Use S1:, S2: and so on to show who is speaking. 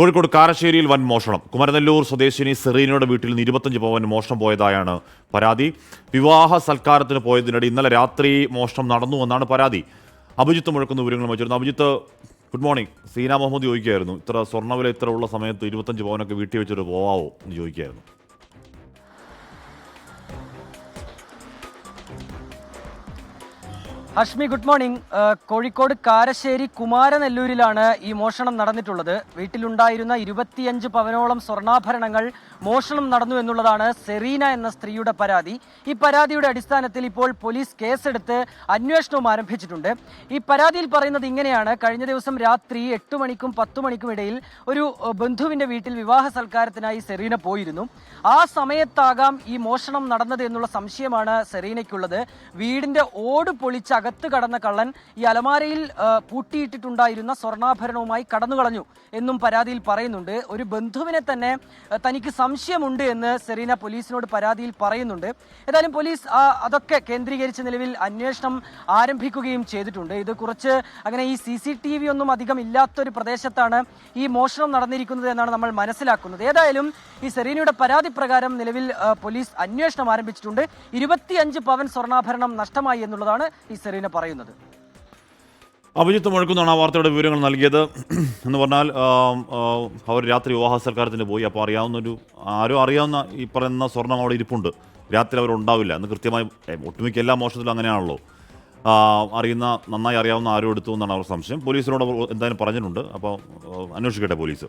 S1: കോഴിക്കോട് കാരശ്ശേരിയിൽ വൻ മോഷണം. കുമരനെല്ലൂർ സ്വദേശിനി സെറീനയുടെ വീട്ടിൽ നിന്ന് ഇരുപത്തഞ്ച് പവൻ മോഷണം പോയതായാണ് പരാതി. വിവാഹ സൽക്കാരത്തിന് പോയതിനിടെ ഇന്നലെ രാത്രി മോഷണം നടന്നു എന്നാണ് പരാതി. അഭിജിത്ത് മുഴക്കുന്ന വിവരങ്ങൾ വെച്ചിരുന്നു അഭിജിത്ത് ഗുഡ് മോർണിംഗ് സീന മുഹമ്മദ് ചോദിക്കുകയായിരുന്നു ഇത്ര സ്വർണവില ഇത്ര ഉള്ള സമയത്ത് ഇരുപത്തഞ്ച് പവനൊക്കെ വീട്ടിൽ വെച്ചിട്ട് പോവാമോ എന്ന് ചോദിക്കുകയായിരുന്നു.
S2: Hashmi good morning. Kozhikode Karassery കുമാരനെല്ലൂരിലാണ് ഈ മോഷണം നടന്നിട്ടുള്ളത്. വീട്ടിലുണ്ടായിരുന്ന ഇരുപത്തിയഞ്ച് പവനോളം സ്വർണാഭരണങ്ങൾ മോഷണം നടന്നു എന്നുള്ളതാണ് സെറീന എന്ന സ്ത്രീയുടെ പരാതി. ഈ പരാതിയുടെ അടിസ്ഥാനത്തിൽ ഇപ്പോൾ പോലീസ് കേസെടുത്ത് അന്വേഷണവും ആരംഭിച്ചിട്ടുണ്ട്. ഈ പരാതിയിൽ പറയുന്നത് ഇങ്ങനെയാണ്. കഴിഞ്ഞ ദിവസം രാത്രി എട്ട് മണിക്കും പത്ത് മണിക്കും ഇടയിൽ ഒരു ബന്ധുവിന്റെ വീട്ടിൽ വിവാഹ സൽക്കാരത്തിനായി സെറീന പോയിരുന്നു. ആ സമയത്താകാം ഈ മോഷണം നടന്നത് എന്നുള്ള സംശയമാണ് സെറീനയ്ക്കുള്ളത്. വീടിന്റെ ഓട് പൊളിച്ച് അകത്ത് കടന്ന കള്ളൻ ഈ അലമാരയിൽ പൂട്ടിയിട്ടിട്ടുണ്ടായിരുന്ന സ്വർണാഭരണവുമായി കടന്നു കളഞ്ഞു എന്നും പരാതിയിൽ പറയുന്നുണ്ട്. ഒരു ബന്ധുവിനെ തന്നെ തനിക്ക് സംശയമുണ്ട് എന്ന് സെറീന പോലീസിനോട് പരാതിയിൽ പറയുന്നുണ്ട്. ഏതായാലും പോലീസ് അതൊക്കെ കേന്ദ്രീകരിച്ച നിലവിൽ അന്വേഷണം ആരംഭിക്കുകയും ചെയ്തിട്ടുണ്ട്. ഇത് കുറച്ച് അങ്ങനെ ഈ സി സി ടി വി ഒന്നും അധികം ഇല്ലാത്തൊരു പ്രദേശത്താണ് ഈ മോഷണം നടന്നിരിക്കുന്നത് എന്നാണ് നമ്മൾ മനസ്സിലാക്കുന്നത്. ഏതായാലും ഈ സെറീനയുടെ പരാതി പ്രകാരം നിലവിൽ പോലീസ് അന്വേഷണം ആരംഭിച്ചിട്ടുണ്ട്. ഇരുപത്തിയഞ്ച് പവൻ സ്വർണാഭരണം നഷ്ടമായി എന്നുള്ളതാണ് ഈ സെറീന പറയുന്നത്.
S1: അഭിജിത്ത് മുഴക്കുന്നതാണ് ആ വാർത്തയുടെ വിവരങ്ങൾ നൽകിയത്. എന്ന് പറഞ്ഞാൽ അവർ രാത്രി വിവാഹ സൽക്കാരത്തിന് പോയി. അപ്പോൾ അറിയാവുന്ന ഒരു ആരും അറിയാവുന്ന ഈ പറയുന്ന സ്വർണം അവിടെ ഇരിപ്പുണ്ട്. രാത്രി അവർ ഉണ്ടാവില്ല. എന്ന് കൃത്യമായി ഒട്ടുമിക്ക എല്ലാ മോഷണത്തിലും അങ്ങനെയാണല്ലോ. അറിയുന്ന നന്നായി അറിയാവുന്ന ആരും എടുത്തു എന്നാണ് അവർ സംശയം. പോലീസിനോട് എന്തായാലും പറഞ്ഞിട്ടുണ്ട്. അപ്പോൾ അന്വേഷിക്കട്ടെ പോലീസ്.